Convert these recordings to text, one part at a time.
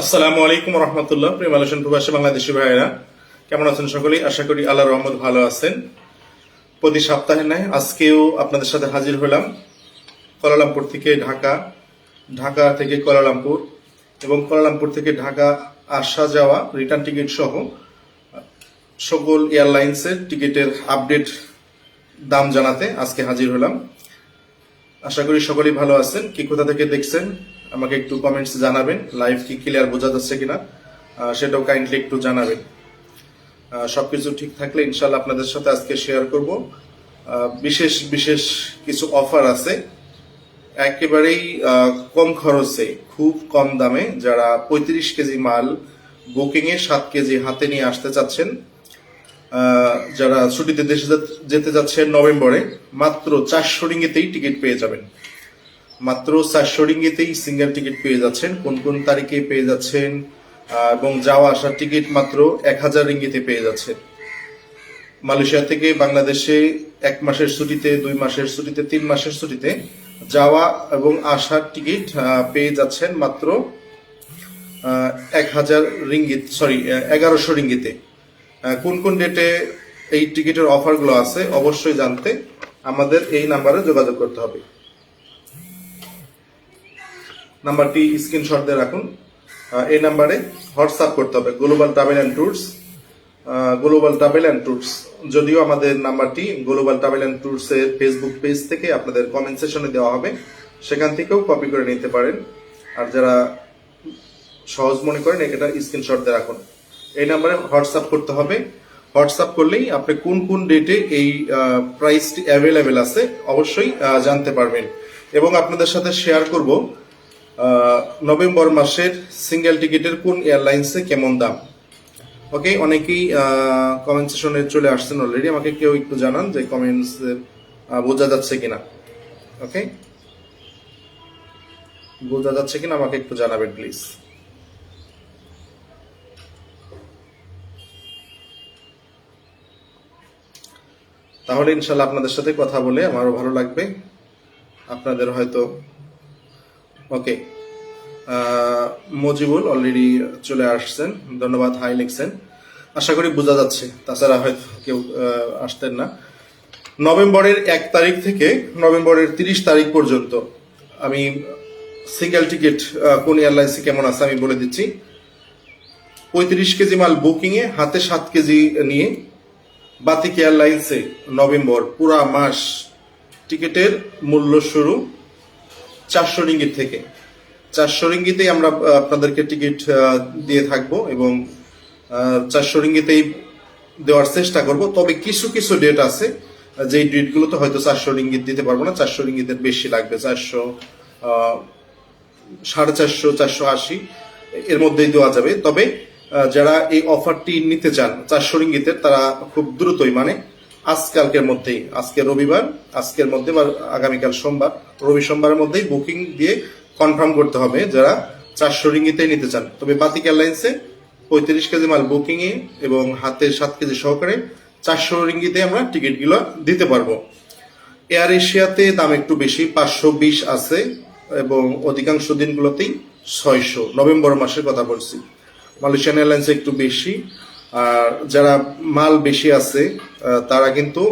আসসালামু আলাইকুম রহমতুল্লাহ। প্রিয় মালয়েশিয়ান প্রবাসী বাংলাদেশি ভাইয়েরা, কেমন আছেন সকলেই? আশা করি আল্লাহ রহমত ভালো আছেন। প্রতি সপ্তাহে নয় আজকেও আপনাদের সাথে হাজির হলাম কলালামপুর থেকে ঢাকা ঢাকা থেকে কলালামপুর এবং কলালামপুর থেকে ঢাকা আসা যাওয়া রিটার্ন টিকিট সহ সকল এয়ারলাইন্সের টিকিটের আপডেট দাম জানাতে আজকে হাজির হলাম। আশা করি সকলেই ভালো আছেন। কি কোথা থেকে দেখছেন? আমাকে একটু কমেন্টস জানাবেন লাইভ কি ক্লিয়ার বোঝা যাচ্ছে কিনা সেটাও কাইন্ডলি একটু জানাবেন। সবকিছু ঠিক থাকলে ইনশাল্লাহ আপনাদের সাথে আজকে শেয়ার করব। বিশেষ বিশেষ কিছু অফার আছে। একেবারেই কম খরচে, খুব কম দামে যারা পঁয়ত্রিশ কেজি মাল বুকিং এ সাত কেজি হাতে নিয়ে আসতে চাচ্ছেন যারা ছুটিতে দেশে যেতে যাচ্ছেন নভেম্বরে, মাত্র চারশো রিঙ্গিতেই টিকিট পেয়ে যাবেন। মাত্র চারশো রিঙ্গিতেই সিঙ্গেল টিকিট পেয়ে যাচ্ছেন। কোন কোন তারিখে পেয়ে যাচ্ছেন এবং যাওয়া আসার টিকিট মাত্র এক হাজার রিঙ্গিতে পেয়ে যাচ্ছেন। মালয়েশিয়া থেকে বাংলাদেশে এক মাসের ছুটিতে, দুই মাসের ছুটিতে, তিন মাসের ছুটিতে যাওয়া এবং আসার টিকিট পেয়ে যাচ্ছেন মাত্র এক হাজার রিঙ্গিত সরি এগারোশো রিঙ্গিতে। কোন কোন ডেটে এই টিকিটের অফারগুলো আছে, অবশ্যই জানতে আমাদের এই নাম্বারে যোগাযোগ করতে হবে। নাম্বারটি স্ক্রিনশট দিয়ে রাখুন। এই নাম্বারে হোয়াটসঅ্যাপ করতে হবে global travel and tours global travel and tours যদিও আমাদের নাম্বারটি গ্লোবাল ট্রাভেল অ্যান্ড ট্যুরস এর ফেসবুক পেজ থেকে আপনাদের কমেন্ট সেশনে দেওয়া হবে, সেখান থেকেও কপি করে নিতে পারেন। আর যারা সহজ মনে করেন এটা স্ক্রিনশট দিয়ে রাখুন। এই নাম্বারে হোয়াটসঅ্যাপ করতে হবে। হোয়াটসঅ্যাপ করলেই আপনি কোন কোন ডেটে এই প্রাইসটি অ্যাভেলেবেল আছে, অবশ্যই জানতে পারবেন। এবং আপনাদের সাথে শেয়ার করব। নভেম্বর মাসের সিঙ্গেল টিকিটের কোন এয়ারলাইন্সে কেমন দাম? ওকে অনেকেই কমেন্ট সেশনে চলে আসছেন অলরেডি আমাকে কেউ একটু জানান যে কমেন্টস বোঝা যাচ্ছে কিনা। ওকে বোঝা যাচ্ছে কিনা, আমাকে একটু জানাবেন প্লিজ তাহলে ইনশাল্লাহ আপনাদের সাথে কথা বলে আমারও ভালো লাগবে। আপনাদের হয়তো ওকে মজিবুল অলরেডি চলে আসছেন। ধন্যবাদ, হাই লিখছেন। আশা করি বোঝা যাচ্ছে। তাছাড়া হয়তো কেউ আসতেন না। নভেম্বরের এক তারিখ থেকে নভেম্বরের তিরিশ তারিখ পর্যন্ত আমি সিঙ্গেল টিকিট কোন এয়ারলাইন্সে কেমন আছে আমি বলে দিচ্ছি। পঁয়ত্রিশ কেজি মাল বুকিং এ হাতে সাত কেজি নিয়ে বাতিক এয়ারলাইন্সে নভেম্বর পুরা মাস টিকিটের মূল্য শুরু। চারশো রিঙ্গিত থেকে। চারশো রিঙ্গিতেই আমরা আপনাদেরকে টিকিট দিয়ে থাকব এবং চারশো রিঙ্গিতেই দেওয়ার চেষ্টা করব। তবে কিছু কিছু ডেট আছে, যেই ডেটগুলোতে হয়তো চারশো রিঙ্গিত দিতে পারব না। চারশো রিঙ্গিতের বেশি লাগবে, চারশো সাড়ে চারশো চারশো আশি, এর মধ্যেই দেওয়া যাবে। তবে যারা এই অফারটি নিতে চান, চারশো রিঙ্গিতের, তারা খুব দ্রুতই মানে আজকালকের মধ্যেই, আজকে রবিবার, আজকের মধ্যে বা আগামীকাল সোমবার, রবি সোমবারের মধ্যেই বুকিং দিয়ে কনফার্ম করতে হবে যারা চারশো রিঙ্গিতেই নিতে চান। তবে বাতিক এয়ারলাইন্সে পঁয়ত্রিশ কেজি মাল বুকিং এ এবং হাতে সাত কেজি সহকারে চারশো রিঙ্গিতে আমরা টিকিটগুলো দিতে পারব। এয়ার এশিয়াতে দাম একটু বেশি, পাঁচশো বিশ আছে এবং অধিকাংশ দিনগুলোতেই ছয়শো। নভেম্বর মাসের কথা বলছি। মালয়েশিয়ান এয়ারলাইন্সে একটু বেশি। আর যারা মাল বেশি আছে তারা কিন্তু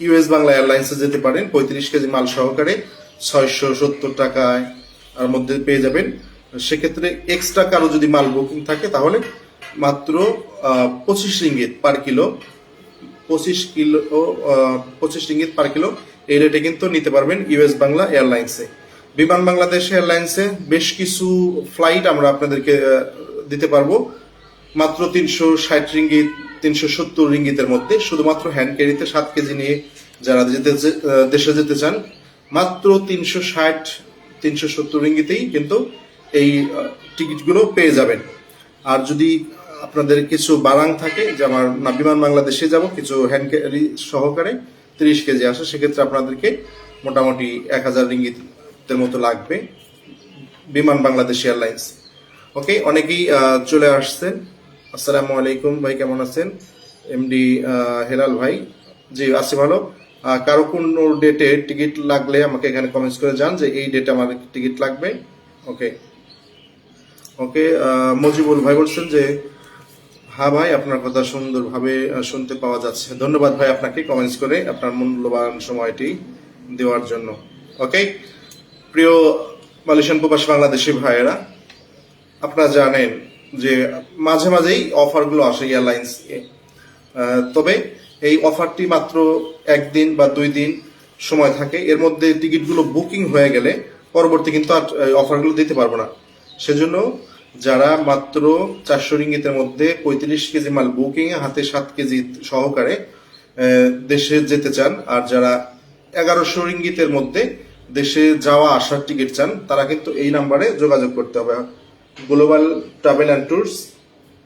ইউএস বাংলা এয়ারলাইন্সে যেতে পারেন। পঁয়ত্রিশ কেজি মাল সহকারে ছয়শো সত্তর টাকায় আর মধ্যে পেয়ে যাবেন। সেক্ষেত্রে এক্সট্রা কারও যদি মাল বুকিং থাকে, তাহলে মাত্র পঁচিশ রিঙ্গিত পার কিলো পঁচিশ কিলো পঁচিশ রিঙ্গিত পার কিলো এই রেটে কিন্তু নিতে পারবেন ইউএস বাংলা এয়ারলাইন্সে। বিমান বাংলাদেশ এয়ারলাইন্সে বেশ কিছু ফ্লাইট আমরা আপনাদেরকে দিতে পারব। মাত্র তিনশো ষাট রিঙ্গিত, তিনশো সত্তর রিঙ্গিতের মধ্যে শুধুমাত্র হ্যান্ড ক্যারিতে সাত কেজি নিয়ে যারা যেতে দেশে যেতে চান, মাত্র তিনশো ষাট, তিনশো সত্তর রিঙ্গিতেই কিন্তু এই টিকিটগুলো পেয়ে যাবেন। আর যদি আপনাদের কিছু বারাং থাকে, যে আমার বিমান বাংলাদেশে যাব, কিছু হ্যান্ড ক্যারি সহকারে তিরিশ কেজি আসে, সেক্ষেত্রে আপনাদেরকে মোটামুটি এক হাজার রিঙ্গিতের মতো লাগবে বিমান বাংলাদেশ এয়ারলাইন্স। ওকে, অনেকেই চলে আসছেন। আসসালামু আলাইকুম ভাই, কেমন আছেন? এমডি হেলাল ভাই। জি, আছি ভালো। কারও কোন ডেটে টিকিট লাগলে আমাকে এখানে কমেন্টস করে যান যে এই ডেটে আমার টিকিট লাগবে। ওকে ওকে মজিবুল ভাই বলছেন যে হ্যাঁ ভাই, আপনার কথা সুন্দরভাবে শুনতে পাওয়া যাচ্ছে। ধন্যবাদ ভাই আপনাকে কমেন্টস করে আপনার মূল্যবান সময়টি দেওয়ার জন্য। ওকে প্রিয় মালয়েশিয়ান প্রবাসী বাংলাদেশি ভাইয়েরা, আপনারা জানেন যে মাঝে মাঝেই অফারগুলো আসে এয়ারলাইন্স তবে এই অফারটি মাত্র একদিন বা দুই দিন সময় থাকে। এর মধ্যে টিকিটগুলো বুকিং হয়ে গেলে পরবর্তী কিন্তু আর অফারগুলো দিতে পারব না। সেজন্য যারা মাত্র চারশো রিঙ্গিতের মধ্যে পঁয়ত্রিশ কেজি মাল বুকিং, হাতে সাত কেজি সহকারে দেশে যেতে চান, আর যারা এগারোশো রিঙ্গিতের মধ্যে দেশে যাওয়া আসার টিকিট চান, তারা কিন্তু এই নাম্বারে যোগাযোগ করতে হবে। Global travel and tours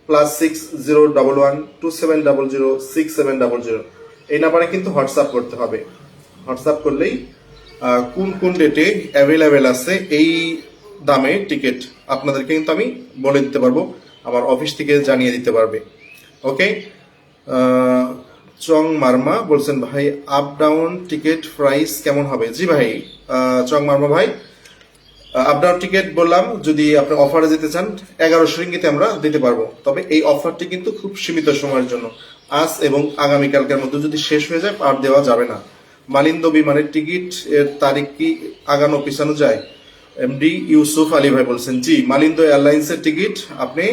plus six zero double one two seven double zero six seven double zero এই নাম্বারে কিন্তু হোয়াটসঅ্যাপ করতে হবে। হোয়াটসঅ্যাপ করলেই কোন কোন ডেটে অ্যাভেলেবেল আছে এই দামে টিকিট আপনাদেরকে কিন্তু আমি বলে দিতে পারব। আমার অফিস থেকে জানিয়ে দিতে পারবে। ওকে চং মার্মা বলছেন, ভাই আপ ডাউন টিকিট প্রাইস কেমন হবে? জি ভাই চং মার্মা ভাই আপ ডাউন টিকিট বললাম, যদি আপনি অফারে যেতে চান, এগারোশো রিঙ্গিতে আমরা দিতে পারব। তবে এই অফারটি কিন্তু খুব সীমিত সময়ের জন্য। আজ এবং আগামীকালকের মধ্যে যদি শেষ হয়ে যায়, আর দেওয়া যাবে না। মালিন্দ বিমানের টিকিট এর তারিখ কি আগানো পিছানো যায়? এমডি ইউসুফ আলী ভাই বলছেন, জি, মালিন্দ এয়ারলাইন্সের টিকিট আপনি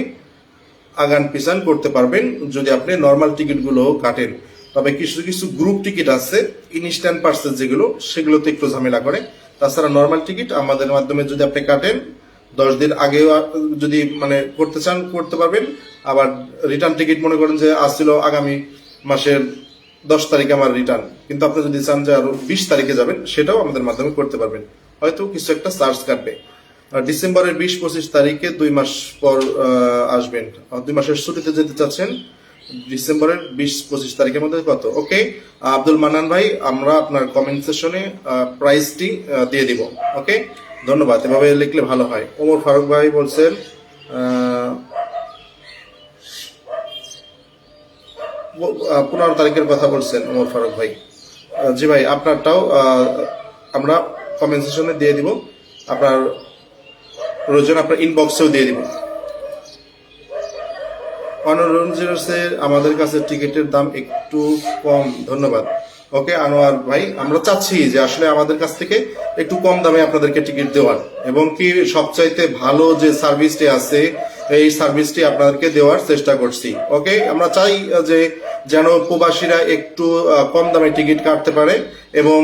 আগান পিছান করতে পারবেন যদি আপনি নর্মাল টিকিটগুলো কাটেন। তবে কিছু কিছু গ্রুপ টিকিট আছে ইনস্ট্যান্ট পার্সেল যেগুলো, সেগুলোতে একটু ঝামেলা করে। তাছাড়া নর্মাল টিকিট আমাদের মাধ্যমে যদি আপনি কাটেন, দশ দিন আগেও যদি মানে করতে চান, করতে পারবেন। আবার রিটার্ন টিকিট মনে করেন যে আসছিল আগামী মাসের দশ তারিখে আমার রিটার্ন কিন্তু আপনি যদি চান যে আরও বিশ তারিখে যাবেন, সেটাও আমাদের মাধ্যমে করতে পারবেন। হয়তো কিছু একটা চার্জ কাটবে। ডিসেম্বরের বিশ পঁচিশ তারিখে দুই মাস পর আসবেন। দুই মাসের ছুটিতে যেতে চাচ্ছেন ডিসেম্বরের বিশ, পঁচিশ তারিখের মধ্যে কত? ওকে আব্দুল মান্নান ভাই, আমরা আপনার কমেন্ট সেশনে প্রাইসটি দিয়ে দিব। ওকে ধন্যবাদ। এভাবে লিখলে ভালো হয়। ওমর ফারুক ভাই বলছেন পনেরো তারিখের কথা বলছেন ওমর ফারুক ভাই। জি ভাই, আপনারটাও আমরা কমেন্ট সেশনে দিয়ে দিব। আপনার প্রয়োজন, আপনার ইনবক্সেও দিয়ে দিব। অনরঞ্জনের আমাদের কাছে টিকিটের দাম একটু কম। ধন্যবাদ। ওকে, আনোয়ার ভাই, আমরা চাচ্ছি যে আসলে আমাদের কাছ থেকে একটু কম দামে আপনাদেরকে টিকিট দেওয়ার। এবং কি সবচাইতে ভালো যে সার্ভিসটি আছে, এই সার্ভিসটি আপনাদেরকে দেওয়ার চেষ্টা করছি। ওকে, আমরা চাই যে যেন প্রবাসীরা একটু কম দামে টিকিট কাটতে পারে এবং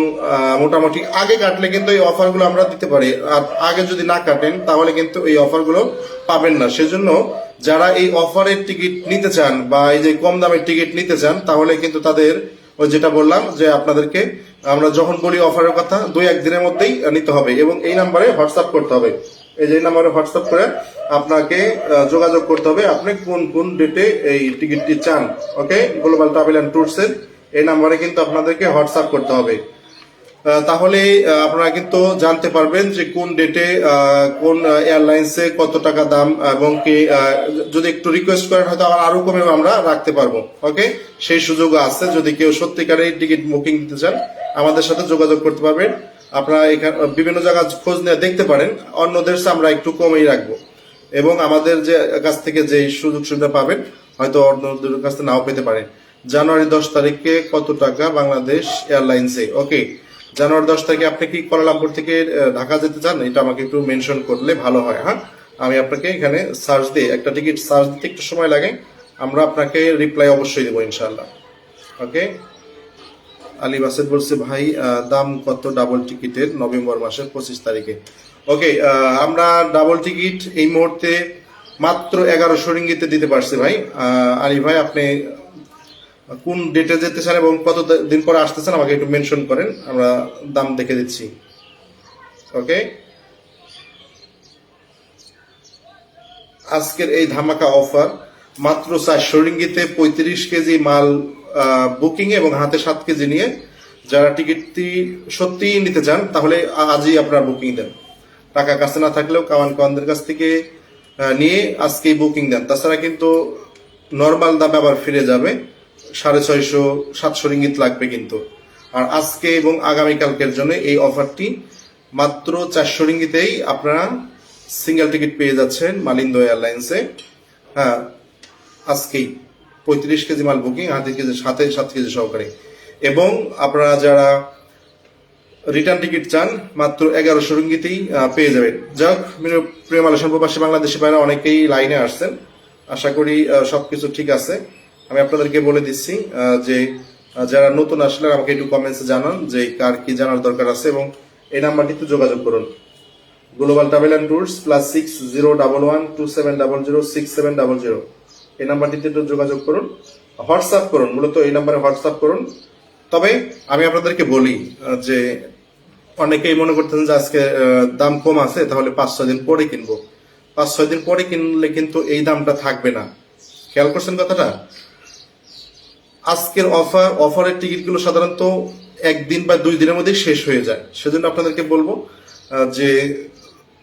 মোটামুটি আগে কাটলে কিন্তু এই অফারগুলো আমরা দিতে পারি। আর আগে যদি না কাটেন, তাহলে কিন্তু এই অফারগুলো পাবেন না। সেজন্য যারা এই অফারের টিকিট নিতে চান বা এই যে কম দামের টিকিট নিতে চান, তাহলে কিন্তু তাদের ওই যেটা বললাম যে আপনাদেরকে আমরা যখন বলি অফারের কথা, দুই একদিনের মধ্যেই নিতে হবে এবং এই নাম্বারে হোয়াটসঅ্যাপ করতে হবে। এই যে নাম্বারে হোয়াটসঅ্যাপ করে আপনাকে যোগাযোগ করতে হবে আপনি কোন কোন ডেটে এই টিকিটটি চান। Okay? Global travel and tours এর এই নাম্বারে কিন্তু আপনাদেরকে হোয়াটসঅ্যাপ করতে হবে। তাহলে আপনারা কিন্তু জানতে পারবেন যে কোন ডেটে কোন এয়ারলাইন্সে কত টাকা দাম এবং কি যদি একটু রিকোয়েস্ট করেন, হয়তো আরও কমে আমরা রাখতে পারব ওকে সেই সুযোগ আছে, যদি কেউ সত্যিকারের টিকিট বুকিং দিতে চান, আমাদের সাথে যোগাযোগ করতে পারবেন। আপনারা এখানে, বিভিন্ন জায়গা খোঁজ নিয়ে দেখতে পারেন, অন্যদের আমরা একটু কমেই রাখব। এবং আমাদের যে, কাছ থেকে যে সুযোগ সুবিধা পাবেন, হয়তো অন্যদের কাছ থেকে নাও পেতে পারেন। জানুয়ারি দশ তারিখে কত টাকা বাংলাদেশ এয়ারলাইন্সে ওকে জানুয়ারি দশ তারিখে আপনি কি কোয়ালালামপুর থেকে ঢাকা যেতে চান? এটা আমাকে একটু মেনশন করলে ভালো হয় হ্যাঁ? আমি আপনাকে এখানে সার্চ দিয়ে, একটা টিকিট সার্চ দিতে একটু সময় লাগে। আমরা আপনাকে রিপ্লাই অবশ্যই দেবো ইনশাল্লাহ ওকে? আলী বাসেদ বলছে, ভাই দাম কত ডাবল টিকিটের নভেম্বর মাসের পঁচিশ তারিখে? ওকে আমরা ডাবল টিকিট এই মুহূর্তে মাত্র এগারোশো রিঙ্গিতে দিতে পারছি, ভাই। আলী ভাই, আপনি কোন ডেটে যেতে চান এবং কত দিন পরে আসতেছেন আমাকে একটু মেনশন করেন, আমরা দাম দেখে দিচ্ছি। ওকে আজকের এই ধামাকা অফার মাত্র চারশো রিঙ্গিতে পঁয়ত্রিশ কেজি মাল বুকিং এবং হাতে সাত কেজি নিয়ে। যারা টিকিটটি সত্যিই নিতে চান, তাহলে আজই আপনারা বুকিং দেন। টাকা কাছে না থাকলেও কামান কাওয়ানদের কাছ থেকে নিয়ে আজকেই বুকিং দেন। তাছাড়া কিন্তু নর্মাল দামে আবার ফিরে যাবে। সাড়ে ছয়শো, সাতশো রিঙ্গিত লাগবে কিন্তু। আর আজকে এবং আগামীকালকের জন্য এই অফারটি মাত্র চারশো রিঙ্গিতেই আপনারা সিঙ্গেল টিকিট পেয়ে যাচ্ছেন মালিন্দ এয়ারলাইন্সে। হ্যাঁ আজকেই। পঁয়ত্রিশ কেজি মাল বুকিং হাতে কেজি সাথে সাত কেজি সহকারে। এবং আপনারা যারা রিটার্ন টিকিট চান, মাত্র এগারোশো রুঙ্গিতেই পেয়ে যাবেন। যাক প্রিয় মালয়েশিয়ান প্রবাসী, বাংলাদেশি ভাইরা, অনেকেই লাইনে আসছেন। আশা করি সবকিছু ঠিক আছে। আমি আপনাদেরকে বলে দিচ্ছি যে যারা নতুন আসলে আমাকে একটু কমেন্টসে জানান যে কার কি জানার দরকার আছে এবং এই নাম্বারটি নাম্বারটিতে যোগাযোগ করুন। Global travel and tours plus six zero double one two seven double zero six seven double zero এই নাম্বারটিতে একটু যোগাযোগ করুন। হোয়াটসঅ্যাপ করুন, মূলত এই নাম্বারে হোয়াটসঅ্যাপ করুন। তবে আমি আপনাদেরকে বলি যে অনেকেই মনে করতেন যে আজকে দাম কম আছে, তাহলে পাঁচ ছয় দিন পরে কিনবো। পাঁচ ছয় দিন পরে কিনলে কিন্তু এই দামটা থাকবে না। খেয়াল করছেন কথাটা? আজকের অফার অফারের টিকিটগুলো সাধারণত একদিন বা দুই দিনের মধ্যে শেষ হয়ে যায়। সেজন্য আপনাদেরকে বলব যে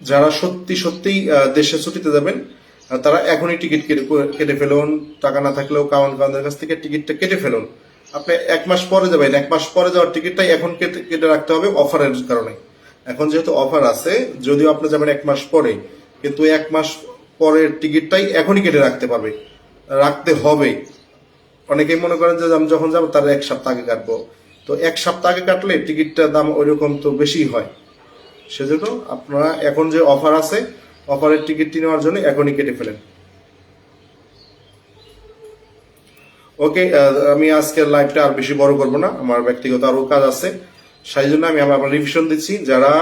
যারা সত্যি, সত্যিই দেশে ছুটিতে যাবেন তারা এখনই টিকিট কেটে কেটে ফেলুন। টাকা না থাকলেও কাওয়ান কাওয়ানদের কাছ থেকে টিকিটটা কেটে ফেলুন। আপনি এক মাস পরে যাবেন, এক মাস পরে যাওয়ার টিকিটটাই এখন কেটে কেটে রাখতে হবে অফারের কারণে। এখন যেহেতু অফার আছে, যদিও আপনি যাবেন এক মাস পরে, কিন্তু এক মাস পরের টিকিটটাই এখনই কেটে রাখতে পারবে, রাখতে হবে। অনেকেই মনে করেন যে আমি যখন যাব তার এক সপ্তাহ আগে কাটবো। তো এক সপ্তাহ আগে কাটলে টিকিটটার দাম ওইরকম তো বেশি হয়। সেজন্য আপনারা এখন যে অফার আছে, অফারের টিকিটটি নেওয়ার জন্য এখনই কেটে ফেলেন। ওকে আমি আজকের লাইভটা আর বেশি বড় করব না, আমার ব্যক্তিগত আরও কাজ আছে। সেই জন্য আমি আমার রিভিশন দিচ্ছি। যারা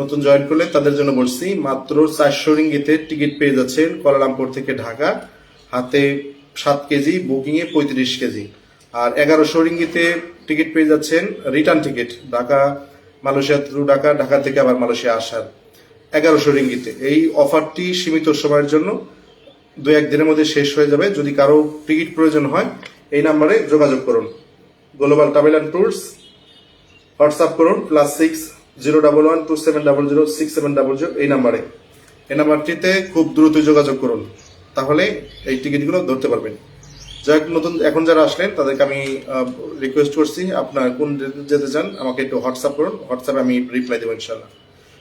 নতুন জয়েন করলে তাদের জন্য বলছি, মাত্র চারশো রিঙ্গিতে টিকিট পেয়ে যাচ্ছেন কোয়ালালামপুর থেকে ঢাকা। হাতে সাত কেজি বুকিং এ পঁয়ত্রিশ কেজি। আর এগারোশো রিঙ্গিতে টিকিট পেয়ে যাচ্ছেন return ticket, Dhaka, Malaysia through Dhaka Dhaka থেকে আবার মালয়েশিয়া আসার এগারোশো রিঙ্গিতে। এই অফারটি সীমিত সময়ের জন্য দু একদিনের মধ্যে শেষ হয়ে যাবে। যদি কারও টিকিট প্রয়োজন হয়, এই নাম্বারে যোগাযোগ করুন। Global travel and tours, WhatsApp করুন plus six zero double one two seven double zero six seven double zero এই নাম্বারে। এই নাম্বারটিতে খুব দ্রুত যোগাযোগ করুন। তাহলে এই টিকিটগুলো ধরতে পারবেন। যাক, নতুন এখন যারা আসলেন, তাদেরকে আমি রিকোয়েস্ট করছি, আপনার কোন যেতে চান, আমাকে একটু হোয়াটসঅ্যাপ করুন। হোয়াটসঅ্যাপে আমি রিপ্লাই দেবো ইনশাল্লাহ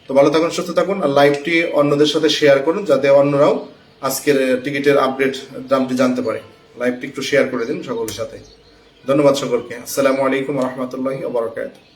তো ভালো থাকুন, সুস্থ থাকুন, আর লাইভটি অন্যদের সাথে শেয়ার করুন, যাতে অন্যরাও আজকের টিকিটের আপডেট দামটি জানতে পারে। লাইভটি একটু শেয়ার করে দিন সকলের সাথে। ধন্যবাদ সকলকে। আসসালামু আলাইকুম রহমতুল্লাহি ওবরাকাতুহ